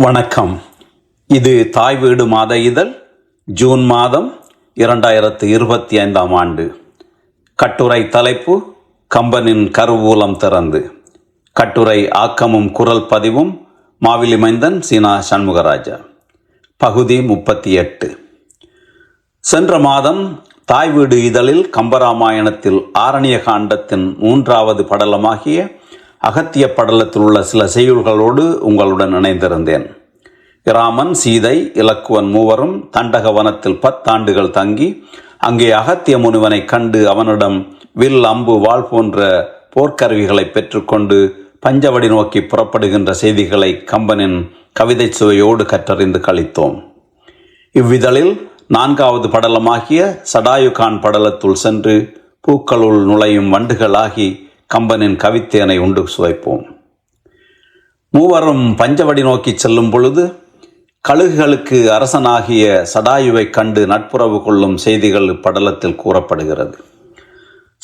வணக்கம். இது தாய் வீடு மாத இதழ் ஜூன் மாதம் இரண்டாயிரத்து இருபத்தி ஐந்தாம் ஆண்டு. கட்டுரை தலைப்பு கம்பனின் கருவூலம் திறந்து. கட்டுரை ஆக்கமும் குரல் பதிவும் மாவிலி மைந்தன் சீனா சண்முகராஜா. பகுதி முப்பத்தி எட்டு. சென்ற மாதம் தாய் வீடு இதழில் கம்பராமாயணத்தில் ஆரணிய காண்டத்தின் மூன்றாவது படலமாகிய அகத்திய படலத்தில் உள்ள சில செய்யுள்களோடு உங்களுடன் இணைந்திருந்தேன். இராமன் சீதை இலக்குவன் மூவரும் தண்டக வனத்தில் பத்தாண்டுகள் தங்கி அங்கே அகத்திய முனிவனை கண்டு அவனிடம் வில் அம்பு வாள் போன்ற போர்க்கருவிகளை பெற்றுக்கொண்டு பஞ்சவடி நோக்கி புறப்படுகின்ற செய்திகளை கம்பனின் கவிதை சுவையோடு கற்றறிந்து கழித்தோம். இவ்விதழில் நான்காவது படலமாகிய சடாயுகான் படலத்துள் சென்று பூக்களுள் நுழையும் வண்டுகளாகி கம்பனின் கவித்தேனை உண்டு சுவைப்போம். மூவரும் பஞ்சவடி நோக்கி செல்லும் பொழுது கழுகுகளுக்கு அரசனாகிய சடாயுவைக் கண்டு நட்புறவு கொள்ளும் செய்திகள் படலத்தில் கூறப்படுகிறது.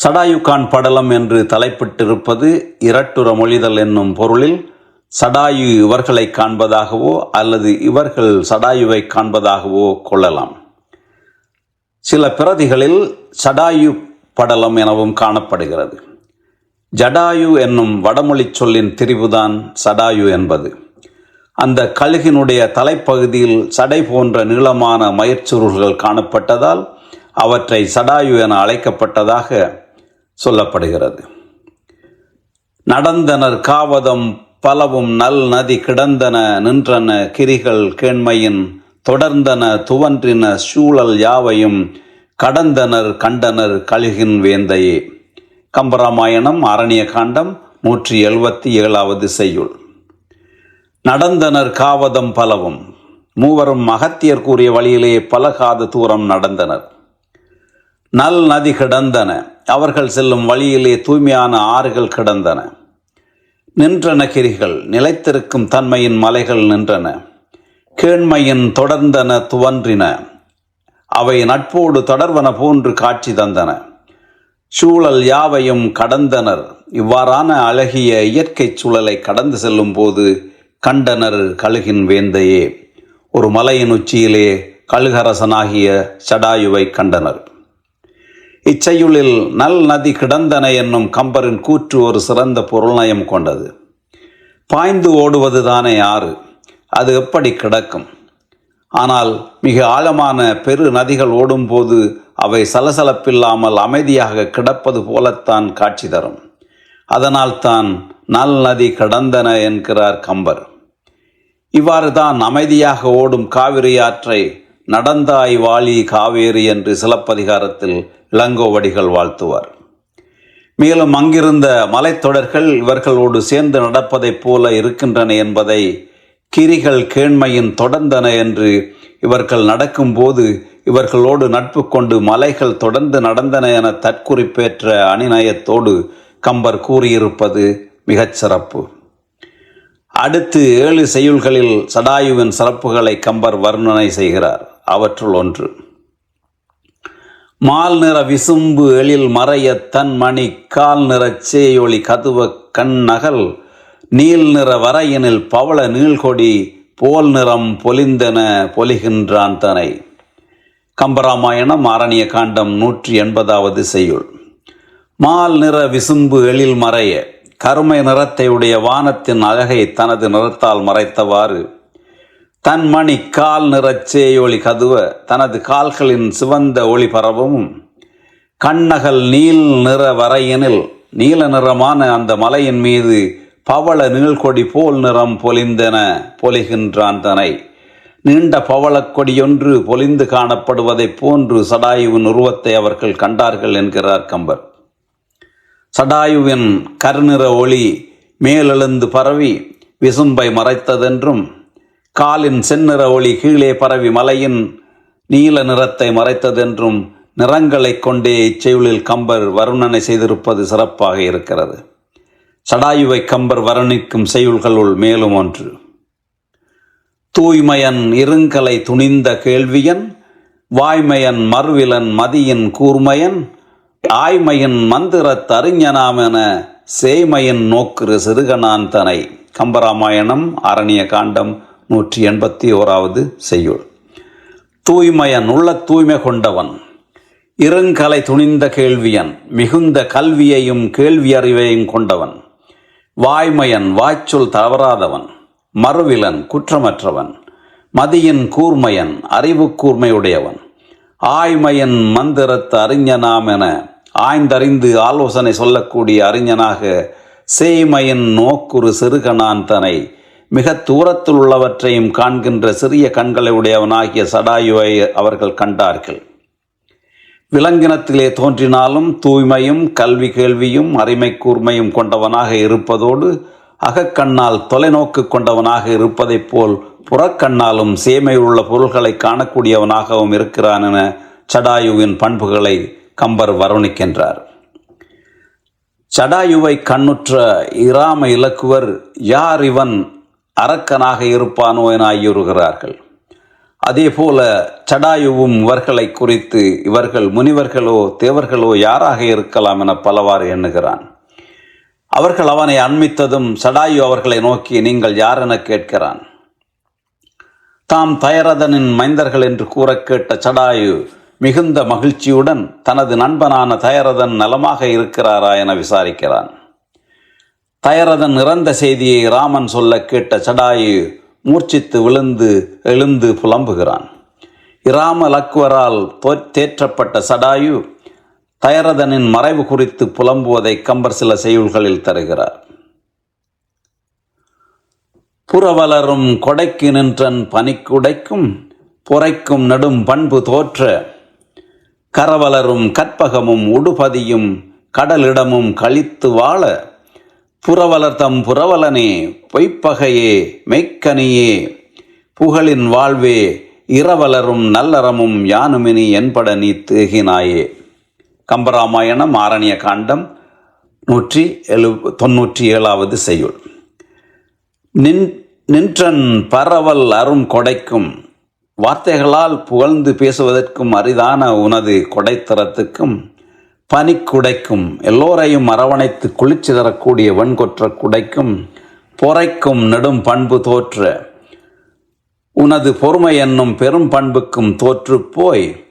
சடாயுகான் படலம் என்று தலைப்பிட்டிருப்பது இரட்டுற மொழிதல் என்னும் பொருளில் சடாயு இவர்களை காண்பதாகவோ அல்லது இவர்கள் சடாயுவை காண்பதாகவோ கொள்ளலாம். சில பிரதிகளில் சடாயு படலம் எனவும் காணப்படுகிறது. ஜடாயு என்னும் வடமொழிச் சொல்லின் திரிவுதான் சடாயு என்பது. அந்த கழுகினுடைய தலைப்பகுதியில் சடை போன்ற நீளமான மயிர்ச்சுருள்கள் காணப்பட்டதால் அவற்றை சடாயு என அழைக்கப்பட்டதாக சொல்லப்படுகிறது. நடந்தனர் காவதம் பலவும் நல் நதி கிடந்தன நின்றன கிரிகள் கேண்மையின் தொடர்ந்தன துவன்றின சூழல் யாவையும் கடந்தனர் கண்டனர் கழுகின் வேந்தையே. கம்பராமாயணம் ஆரணிய காண்டம் நூற்றி எழுபத்தி ஏழாவது செய்யுள். நடந்தனர் காவதம் பலவும். மூவரும் மகத்தியர் கூறிய வழியிலே பலகாத தூரம் நடந்தனர். நல் நதி கிடந்தன. அவர்கள் செல்லும் வழியிலே தூய்மையான ஆறுகள் கிடந்தன. நின்றன கிரிகள் நிலைத்திருக்கும் தன்மையின் மலைகள் நின்றன. கேண்மையின் தொடர்ந்தன துவன்றின. அவை நட்போடு தொடர்வன போன்று காட்சி தந்தன. சூழல் யாவையும் கடந்தனர். இவ்வாறான அழகிய இயற்கை சூழலை கடந்து செல்லும் போது கண்டனர் கழுகின் வேந்தையே. ஒரு மலையின் உச்சியிலே கழுகரசனாகிய சடாயுவை கண்டனர். இச்செய்யுளில் நல் நதி கிடந்தன என்னும் கம்பரின் கூற்று ஒரு சிறந்த பொருள்நயம் கொண்டது. பாய்ந்து ஓடுவது தானே ஆறு. அது எப்படி கிடக்கும்? ஆனால் மிக ஆழமான பெரு நதிகள் ஓடும்போது அவை சலசலப்பில்லாமல் அமைதியாக கிடப்பது போலத்தான் காட்சி தரும். அதனால் தான் நல் நதி கடந்தன என்கிறார் கம்பர். இவ்வாறு தான் அமைதியாக ஓடும் காவிரி ஆற்றை நடந்தாய் வாளி காவேரி என்று சிலப்பதிகாரத்தில் இளங்கோவடிகள் வாழ்த்துவார். மேலும் அங்கிருந்த மலைத்தொடர்கள் இவர்களோடு சேர்ந்து நடப்பதைப் போல இருக்கின்றன என்பதை கிரிகள் கேண்மையின் தொடர்ந்தன என்று இவர்கள் நடக்கும்போது இவர்களோடு நட்பு கொண்டு மலைகள் தொடர்ந்து நடந்தன என தற்குறிப்பேற்ற அணிநயத்தோடு கம்பர் கூறியிருப்பது மிகச் சிறப்பு. அடுத்து ஏழு செய்யுள்களில் சடாயுவின் சிறப்புகளை கம்பர் வர்ணனை செய்கிறார். அவற்றுள் ஒன்று. மால் நிற விசும்பு எழில் மறைய தன் மணி கால் நிறச் சேயொளி கதுவ கண் நகல் நீல் நிற வரையினில் பவள நீள்கொடி போல் நிறம் பொலிந்தன பொலிகின்றான் தனை. கம்பராமாயணம் ஆரணிய காண்டம் நூற்றி எண்பதாவது செய்யுள். மால் நிற விசும்பு எழில் மறைய கருமை நிறத்தையுடைய வானத்தின் அழகை தனது நிறத்தால் மறைத்தவாறு தன் மணி கால் நிறச்சேயொளி கதுவ தனது கால்களின் சிவந்த ஒளி பரவவும் கண்ணகல் நீல் நிற வரையினில் நீல நிறமான அந்த மலையின் மீது பவள நீள்கொடி போல் நிறம் பொலிந்தன பொலிகின்றான் தனை. நீண்ட பவளக் கொடியொன்று பொலிந்து காணப்படுவதைப் போன்று சடாயுவின் உருவத்தை அவர்கள் கண்டார்கள் என்கிறார் கம்பர். சடாயுவின் கருநிற ஒளி மேலெழுந்து பரவி விசும்பை மறைத்ததென்றும் காலின் செந்நிற ஒளி கீழே பரவி மலையின் நீல நிறத்தை மறைத்ததென்றும் நிறங்களைக் கொண்டே இச்செயலில் கம்பர் வருணனை செய்திருப்பது சிறப்பாக இருக்கிறது. சடாயுவை கம்பர் வர்ணிக்கும் செய்யுள்களுள் மேலும் ஒன்று. தூய்மையன் இருங்கலை துணிந்த கேள்வியன் வாய்மையன் மறுவிலன் மதியின் கூர்மையன் ஆய்மையின் மந்திரத் அறிஞனாமென சேய்மையின் நோக்குறு சிறுகனான் தனை. கம்பராமாயணம் அரணிய காண்டம் நூற்றி எண்பத்தி ஓராவது செய்யுள். தூய்மையன் உள்ள தூய்மை கொண்டவன் இருங்கலை துணிந்த கேள்வியன் மிகுந்த கல்வியையும் கேள்வி அறிவையும் கொண்டவன் வாய்மையன் வாய்ச்சொல் தவறாதவன் மறுவிலன் குற்றமற்றவன். மதியின் கூர்மையன் அறிவு கூர்மையுடையவன். ஆய்மையன் மந்திரத்து அறிஞனாம் என ஆய்ந்தறிந்து ஆலோசனை சொல்லக்கூடிய அறிஞனாக சேய்மையின் நோக்குறு சிறுகனான் தனை மிக தூரத்தில் உள்ளவற்றையும் காண்கின்ற சிறிய கண்களை உடையவனாகிய சடாயுவை அவர்கள் கண்டார்கள். விலங்கினத்திலே தோன்றினாலும் தூய்மையும் கல்வி கேள்வியும் அரிமை கூர்மையும் கொண்டவனாக இருப்பதோடு அகக்கண்ணால் தொலைநோக்கு கொண்டவனாக இருப்பதைப் போல் புறக்கண்ணாலும் சேமையுள்ள பொருள்களை காணக்கூடியவனாகவும் இருக்கிறான் என சடாயுவின் பண்புகளை கம்பர் வருணிக்கின்றார். சடாயுவை கண்ணுற்ற இராம இலக்குவர் யார் இவன் அரக்கனாக இருப்பானோ என ஐயுறுகிறார்கள். அதேபோல சடாயுவும் இவர்களை குறித்து இவர்கள் முனிவர்களோ தேவர்களோ யாராக இருக்கலாம் என பலவாறு எண்ணுகிறான். அவர்கள் அவனை அண்மித்ததும் சடாயு அவர்களை நோக்கி நீங்கள் யார் என கேட்கிறான்? தாம் தயரதனின் மைந்தர்கள் என்று கூற கேட்ட சடாயு மிகுந்த மகிழ்ச்சியுடன் தனது நண்பனான தயரதன் நலமாக இருக்கிறாரா என விசாரிக்கிறான். தயரதன் இறந்த செய்தியை ராமன் சொல்ல கேட்ட சடாயு மூர்ச்சித்து விழுந்து எழுந்து புலம்புகிறான். இராம லக்வரால் தேற்றப்பட்ட சடாயு தயரதனின் மறைவு குறித்து புலம்புவதை கம்பர் சில செய்யுள்களில் தருகிறார். புறவலரும் கொடைக்கு நின்றன் பனிக்குடைக்கும் புரைக்கும் நடும் பண்பு தோற்ற கரவலரும் கற்பகமும் உடுபதியும் கடலிடமும் கழித்து வாழ புறவலர் தம் புறவலனே பொய்ப்பகையே மெய்க்கனியே புகழின் வாழ்வே இரவலரும் நல்லறமும் யானுமினி என்பட நீ தேகினாயே. கம்பராமாயணம் ஆரணிய காண்டம் நூற்றி எழு தொன்னூற்றி ஏழாவது செய்யுள். நின் நின்றன் பரவல் அரும் கொடைக்கும் வார்த்தைகளால் புகழ்ந்து பேசுவதற்கும் அரிதான உனது கொடைத்தரத்துக்கும் பனிக்குடைக்கும் எல்லோரையும் அரவணைத்து குளிர்ச்சி தரக்கூடிய வெண்கொற்ற குடைக்கும் பொறைக்கும் நெடும் பண்பு தோற்ற உனது பொறுமை என்னும் பெரும் பண்புக்கும் தோற்று போய்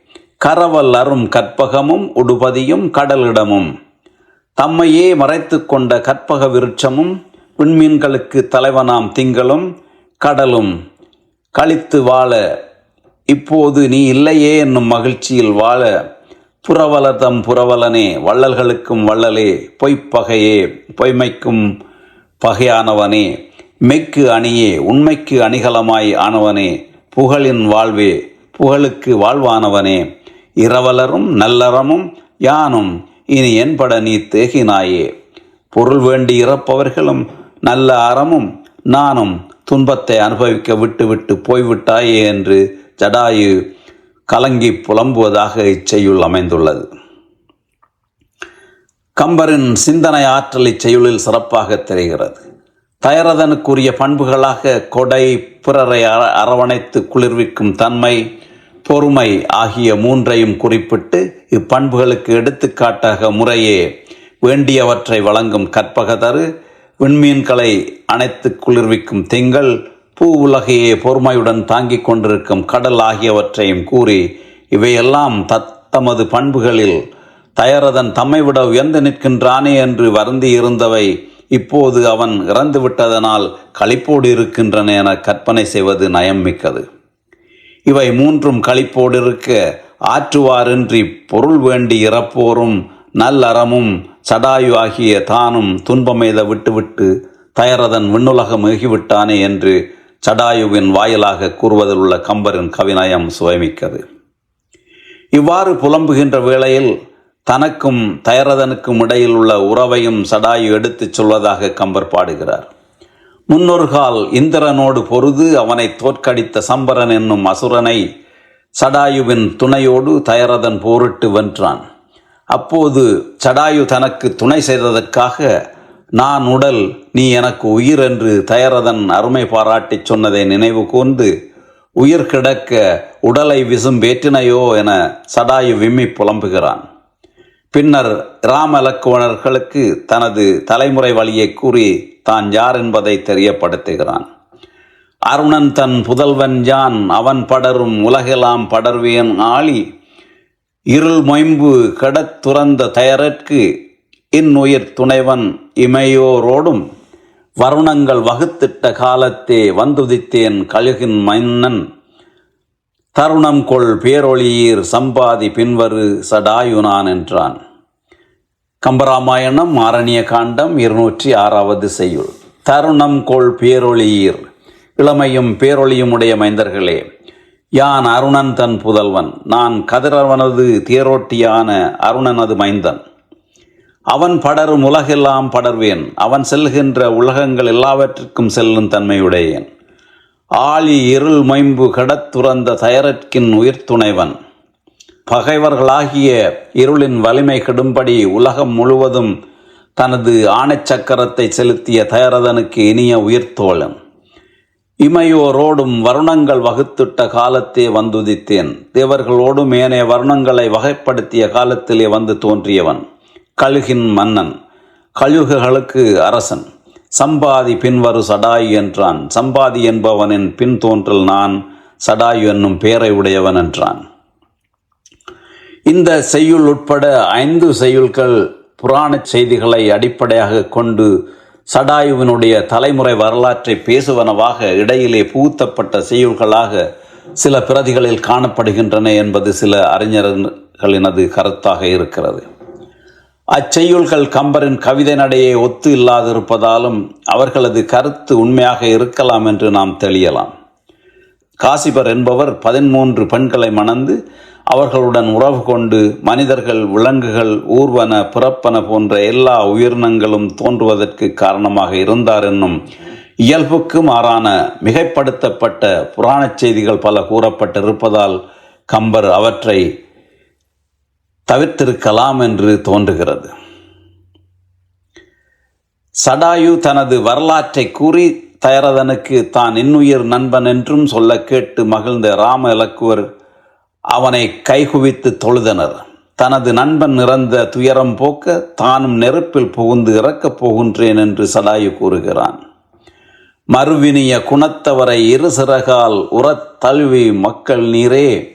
கரவல் அரும் கற்பகமும் உடுபதியும் கடலிடமும். தம்மையே மறைத்து கொண்ட கற்பக விருட்சமும் விண்மீன்களுக்கு தலைவனாம் திங்களும் கடலும். கழித்து வாழ இப்போது நீ இல்லையே என்னும் மகிழ்ச்சியில் வாழ. புறவலதம் புறவலனே வள்ளல்களுக்கும் வள்ளலே பொய்ப்பகையே பொய்மைக்கும் பகையானவனே. மெய்க்கு அணியே உண்மைக்கு அணிகலமாய் ஆனவனே. புகழின் வாழ்வே புகழுக்கு வாழ்வானவனே. இரவலரும் நல்லறமும் யானும். இனி என்பட நீ தேகினாயே. பொருள் வேண்டி இறப்பவர்களும் நல்ல அறமும் நானும் துன்பத்தை அனுபவிக்க விட்டுவிட்டு போய்விட்டாயே என்று ஜடாயு கலங்கி புலம்புவதாக இச்செயுள் அமைந்துள்ளது. கம்பரின் சிந்தனை ஆற்றல் இச்செய்யுளில் சிறப்பாக தெரிகிறது. தயரதனுக்குரிய பண்புகளாக கொடை பிறரை அரவணைத்து குளிர்விக்கும் தன்மை பொறுமை ஆகிய மூன்றையும் குறிப்பிட்டு இப்பண்புகளுக்கு எடுத்துக்காட்டாக முறையே வேண்டியவற்றை வழங்கும் கற்பகதரு விண்மீன்களை அணைத்து குளிர்விக்கும் திங்கள் பூ உலகையே பொறுமையுடன் தாங்கிக் கொண்டிருக்கும் கடல் ஆகியவற்றையும் கூறி இவையெல்லாம் தத்தமது பண்புகளில் தயரதன் தம்மை விட உயர்ந்து நிற்கின்றானே என்று வருந்தி இருந்தவை இப்போது அவன் இறந்துவிட்டதனால் களிப்போடு இருக்கின்றன என கற்பனை செய்வது நயம் மிக்கது இவை மூன்றும் களிப்போடு இருக்க ஆற்றுவாரின்றி பொருள் வேண்டி இறப்போரும் நல்லறமும் சடாயு ஆகிய தானும் துன்பமெய்த விட்டுவிட்டு தயரதன் விண்ணுலகம் ஏகிவிட்டானே என்று சடாயுவின் வாயிலாக கூறுவதில் உள்ள கம்பரின் கவிநயம் சுவைமிக்கது. இவ்வாறு புலம்புகின்ற வேளையில் தனக்கும் தயரதனுக்கும் இடையில் உள்ள உறவையும் சடாயு எடுத்துச் சொல்வதாக கம்பர் பாடுகிறார். முன்னொருகால் இந்திரனோடு பொருது அவனை தோற்கடித்த சம்பரன் என்னும் அசுரனை சடாயுவின் துணையோடு தயரதன் போரிட்டு வென்றான். அப்போது சடாயு தனக்கு துணை செய்ததற்காக நான் உடல் நீ எனக்கு உயிர் என்று தயரதன் அருமை பாராட்டி சொன்னதை நினைவு கூர்ந்து உயிர் கிடக்க உடலை விசும்பேற்றினையோ என சடாயு விம்மி புலம்புகிறான். பின்னர் ராமலக்குவணர்களுக்கு தனது தலைமுறை வழியை கூறி தான் யார் என்பதை தெரியப்படுத்துகிறான். அருணன் தன் புதல்வன் யான் அவன் படரும் உலகெல்லாம் படர்வியன் ஆளி இருள் மொயம்பு கடத் துறந்த தயரற்கு இன்னுயிர் துணைவன் இமையோரோடும் வருணங்கள் வகுத்திட்ட காலத்தே வந்துதித்தேன் கழுகின் மன்னன். தருணம் கொள் பேரொளியீர் சம்பாதி பின்வரு சடாயுனான் என்றான். கம்பராமாயணம் ஆரண்ய காண்டம் இருநூற்றி ஆறாவது செய்யுள் தருணம் கோள் பேரொளியீர். இளமையும் பேரொளியுமுடைய மைந்தர்களே யான் அருணன் தன் புதல்வன் நான் கதிரவனது தேரோட்டியான அருணனது மைந்தன். அவன் படரும் உலகெல்லாம் படர்வேன் அவன் செல்கின்ற உலகங்கள் எல்லாவற்றிற்கும் செல்லும் தன்மையுடையேன். ஆழி இருள் மொயம்பு கடத்துறந்த தயரற்கின் உயிர் துணைவன் பகைவர்களாகிய இருளின் வலிமை கெடும்படி உலகம் முழுவதும் தனது ஆணைச்சக்கரத்தை செலுத்திய தயரதனுக்கு இனிய உயிர்த்தோழன் இமையோரோடும் வருணங்கள் வகுத்துட்ட காலத்தே வந்துதித்தேன். தேவர்களோடும் ஏனைய வருணங்களை வகைப்படுத்திய காலத்திலே வந்து தோன்றியவன் கழுகின் மன்னன். கழுகுகளுக்கு அரசன். சம்பாதி பின்வரு சடாயு என்றான். சம்பாதி என்பவனின் பின்தோன்றல் நான் சடாயு என்னும் பேரை உடையவன் என்றான். இந்த செய்யுள் உட்பட ஐந்து செய்யுள்கள் புராண செய்திகளை அடிப்படையாக கொண்டு சடாயுவினுடைய தலைமுறை வரலாற்றை பேசுவனவாக இடையிலே புகுத்தப்பட்ட செய்யுள்களாக சில பிரதிகளில் காணப்படுகின்றன என்பது சில அறிஞர்களினது கருத்தாக இருக்கிறது. அச்செய்யுள்கள் கம்பரின் கவிதை நடையை ஒத்து இல்லாதிருப்பதாலும் அவர்களது கருத்து உண்மையாக இருக்கலாம் என்று நாம் தெளியலாம். காசிபர் என்பவர் பதிமூன்று பெண்களை மணந்து அவர்களுடன் உறவு கொண்டு மனிதர்கள் விலங்குகள் ஊர்வன பிறப்பன போன்ற எல்லா உயிரினங்களும் தோன்றுவதற்கு காரணமாக இருந்தார் என்னும் இயல்புக்கு மாறான மிகைப்படுத்தப்பட்ட புராணச் செய்திகள் பல கூறப்பட்டிருப்பதால் கம்பர் அவற்றை தவிர்த்திருக்கலாம் என்று தோன்றுகிறது. சடாயு தனது வரலாற்றை கூறி தயரதனுக்கு தான் இன்னுயிர் நண்பன் என்றும் சொல்ல கேட்டு மகிழ்ந்த ராம இலக்குவர் அவனை கைகுவித்து தொழுதனர். தனது நண்பன் இறந்த துயரம் போக்க தானும் நெருப்பில் புகுந்து இறக்கப் போகின்றேன் என்று சடாயு கூறுகிறான். மறுவினிய குணத்தவரை இரு சிறகால் உரத் தழுவி மக்கள் நீரே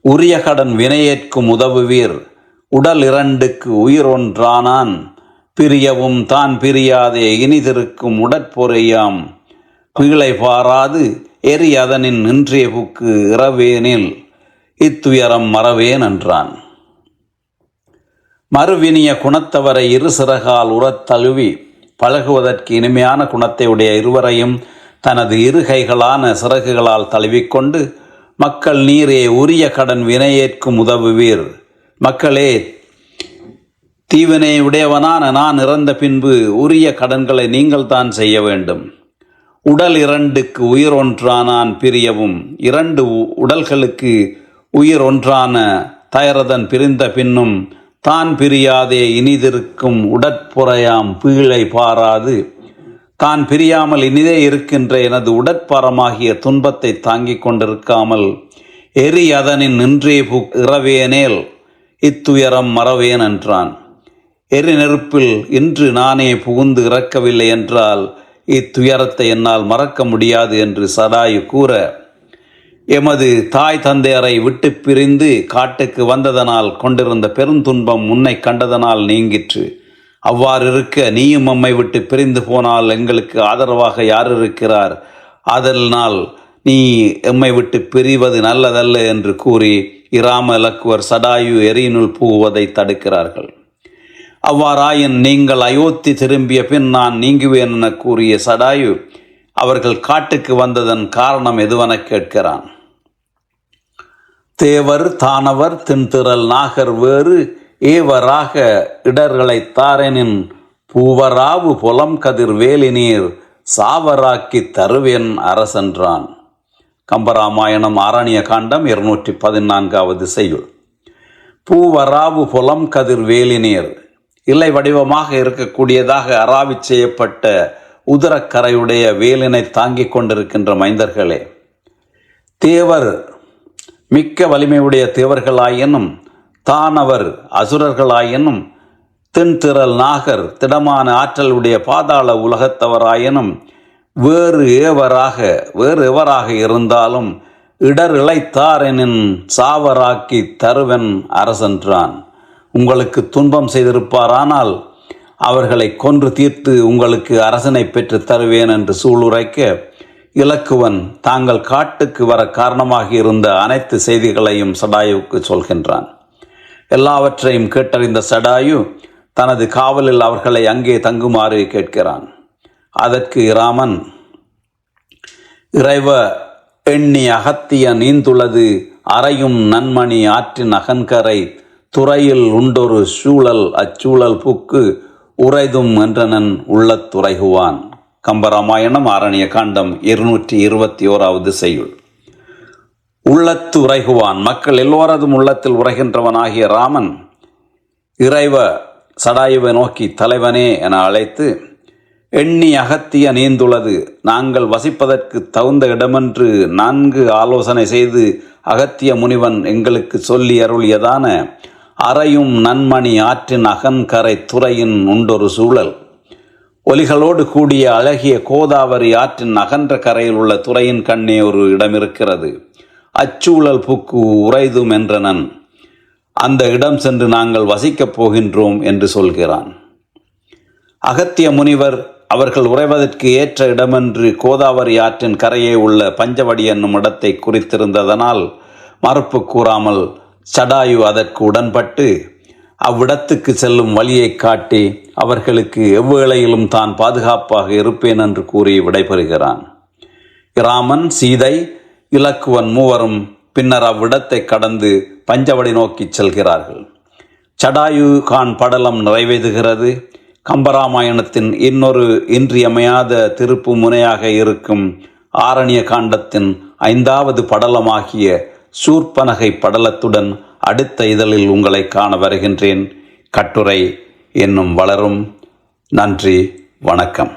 உரிய கடன் வினையேற்கும் உதவுவீர். உடல் இரண்டுக்கு உயிர் ஒன்றானான். பிரியவும் தான் பிரியாதே இனிதிருக்கும் உடற்பொறையாம். பீழை பாராது எரி அதனின் நின்றிய புக்கு இரவேனில் இத்துயரம் மறவேன் என்றான். மறுவினிய குணத்தவரை இரு சிறகால் உரத்தழுவி பழகுவதற்கு இனிமையான குணத்தையுடைய இருவரையும் தனது இரு கைகளான சிறகுகளால் தழுவிக்கொண்டு மக்கள் நீரே உரிய கடன் வினையேற்கும் உதவுவீர். மக்களே தீவினை உடையவனான நான் இறந்த பின்பு உரிய கடன்களை நீங்கள் தான் செய்ய வேண்டும். உடல் இரண்டுக்கு உயிர் ஒன்றானான் பிரியவும் இரண்டு உடல்களுக்கு உயிர் ஒன்றான தயரதன் பிரிந்த பின்னும் தான் பிரியாதே இனிதிருக்கும் உடற்புறையாம் பீழை பாராது. தான் பிரியாமல் இனிதே இருக்கின்ற எனது உடற்பரமாகிய துன்பத்தை தாங்கிக் கொண்டிருக்காமல் எரி அதனின் நின்றே பு இறவேனேல் இத்துயரம் மறவேன் என்றான். எரி நெருப்பில் இன்று நானே புகுந்து இறக்கவில்லை என்றால் இத்துயரத்தை என்னால் மறக்க முடியாது என்று சடாயு கூற எமது தாய் தந்தையரை விட்டு பிரிந்து காட்டுக்கு வந்ததனால் கொண்டிருந்த பெருந்துன்பம் உன்னை கண்டதனால் நீங்கிற்று. அவ்வாறிருக்க நீயும் அம்மை விட்டு பிரிந்து போனால் எங்களுக்கு ஆதரவாக யார் இருக்கிறார்? அதனால் நீ எம்மை விட்டு பிரிவது நல்லதல்ல என்று கூறி இராம இலக்குவர் சடாயு எரியினுள் புகுவதை தடுக்கிறார்கள். அவ்வாறாயின் நீங்கள் அயோத்தி திரும்பிய பின் நான் நீங்குவேன் என கூறிய சடாயு அவர்கள் காட்டுக்கு வந்ததன் காரணம் எதுவென கேட்கிறான். தேவர் தானவர் தின்திரல் நாகர் வேறு ஏவராக இடர்களை தாரெனின் பூவராவு புலம் கதிர் வேலினீர் சாவராக்கி தருவேன் அரசென்றான். கம்பராமாயணம் ஆரணிய காண்டம் இருநூற்றி பதினான்காவது செய்யுள். பூவராவு புலம் கதிர் வேலினீர் இலை வடிவமாக இருக்கக்கூடியதாக அராவி செய்யப்பட்ட உதரக்கரையுடைய வேலினை தாங்கிக் கொண்டிருக்கின்ற மைந்தர்களே தேவர் மிக்க வலிமையுடைய தேவர்களாயினும் தானவர் அசுரர்களாயினும் தின்திரல் நாகர் திடமான ஆற்றலுடைய பாதாள உலகத்தவராயினும் வேறு ஏவராக வேறு எவராக இருந்தாலும் இடர் இழைத்தாரெனின் சாவராக்கி தருவன் அரசென்றான். உங்களுக்கு துன்பம் செய்திருப்பாரானால் அவர்களை கொன்று தீர்த்து உங்களுக்கு அரசனை பெற்று தருவேன் என்று சூளுரைக்க இலக்குவன் தாங்கள் காட்டுக்கு வர காரணமாக இருந்த அனைத்து செய்திகளையும் சடாயுவுக்கு சொல்கின்றான். எல்லாவற்றையும் கேட்டறிந்த சடாயு தனது காவலில் அவர்களை அங்கே தங்குமாறு கேட்கிறான். அதற்கு இராமன் இறைவ எண்ணி அகத்திய நீந்துளது அறையும் நன்மணி ஆற்றின் அகன்கரை துறையில் உண்டொரு சூழல் அச்சூழல் புக்கு உறைதும் என்றனன் உள்ளத்துறைகுவான் கம்பராமாயணம் ஆரணிய காண்டம் இருநூற்றி இருபத்தி ஓராவது செய்யுள். உள்ளத்து உரைகுவான் மக்கள் எல்லோரதும் உள்ளத்தில் உரைகின்றவனாகிய ராமன் இறைவ சடாயுவை நோக்கி தலைவனே என அழைத்து எண்ணி அகத்திய நீந்துள்ளது நாங்கள் வசிப்பதற்கு தகுந்த இடமென்று நான்கு ஆலோசனை செய்து அகத்திய முனிவன் எங்களுக்கு சொல்லி அருளியதான அறையும் நன்மணி ஆற்றின் அகன்கரை துறையின் உண்டொரு சூழல். ஒலிகளோடு கூடிய அழகிய கோதாவரி ஆற்றின் அகன்ற கரையில் உள்ள துறையின் கண்ணே ஒரு இடம் இருக்கிறது அச்சூழல் புக்கு உறைதும் என்றனன். அந்த இடம் சென்று நாங்கள் வசிக்கப் போகின்றோம் என்று சொல்கிறான். அகத்திய முனிவர் அவர்கள் உறைவதற்கு ஏற்ற இடமென்று கோதாவரி ஆற்றின் கரையே உள்ள பஞ்சவடி என்னும் இடத்தை குறித்திருந்ததனால் மறுப்பு கூறாமல் சடாயு அதற்கு உடன்பட்டு அவ்விடத்துக்கு செல்லும் வழியை காட்டி அவர்களுக்கு எவ்வேளையிலும் தான் பாதுகாப்பாக இருப்பேன் என்று கூறி விடைபெறுகிறான். இராமன் சீதை இலக்குவன் மூவரும் பின்னர் அவ்விடத்தை கடந்து பஞ்சவடி நோக்கி செல்கிறார்கள். சடாயு கான் படலம் நிறைவேறுகிறது. கம்பராமாயணத்தின் இன்னொரு இன்றியமையாத திருப்பு முனையாக இருக்கும் ஆரண்ய காண்டத்தின் ஐந்தாவது படலமாகிய சூர்பனகை படலத்துடன் அடுத்த இதழில் உங்களை காண வருகின்றேன். கட்டுரை என்னும் வளரும். நன்றி வணக்கம்.